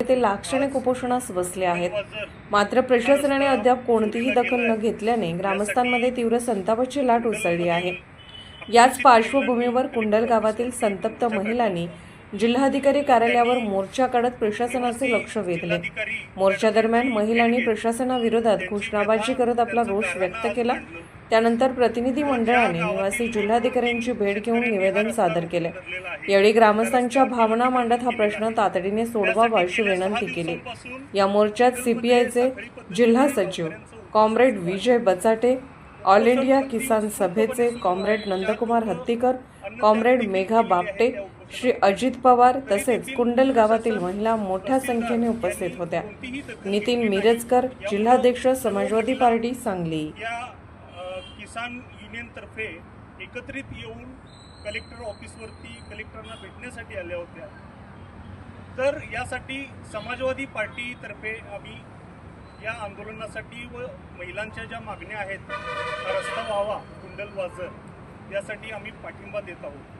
ते लाक्षणिक उपोषणास बसले आहेत. मात्र प्रशासनाने अद्याप कोणतीही दखल न घेतल्याने ग्रामस्थांमध्ये तीव्र संतापाची लाट उसळली आहे. याच पार्श्वभूमीवर कुंडल गावातील संतप्त महिलांनी जिल्हाधिकारी कार्यालयावर मोर्चा काढत प्रशासनाचे लक्ष वेधले. मोर्चा दरम्यान महिलांनी प्रशासनाविरोधात घोषणाबाजी करत आपला रोष व्यक्त केला. त्यानंतर प्रतिनिधी मंडळाने निवासी जिल्हाधिकाऱ्यांची भेट घेऊन निवेदन सादर केले. यावेळी ग्रामस्थांच्या भावना मांडत हा प्रश्न तातडीने सोडवावा अशी विनंती केली. या मोर्चात सीपीआयचे जिल्हा सचिव comrade Vijay Bachate all India किसान सभेचे कॉम्रेड नंदकुमार हत्तीकर कॉम्रेड मेघा बापटे श्री अजित पवार तसेच कुंडल गावातील महिला मोठ्या संख्येने उपस्थित होत्या. नितीन मिरजकर जिल्हाध्यक्ष समाजवादी पार्टी सांगली. किसान युनियनतर्फे एकत्रित येऊन कलेक्टर ऑफिसवरती कलेक्टरना भेटण्यासाठी आल्या होत्या. तर यासाठी समाजवादी पार्टीतर्फे आम्ही या आंदोलनासाठी व महिलांच्या ज्या मागण्या आहेत रस्ता व्हावा कुंडल वाजर यासाठी आम्ही पाठिंबा देत आहोत.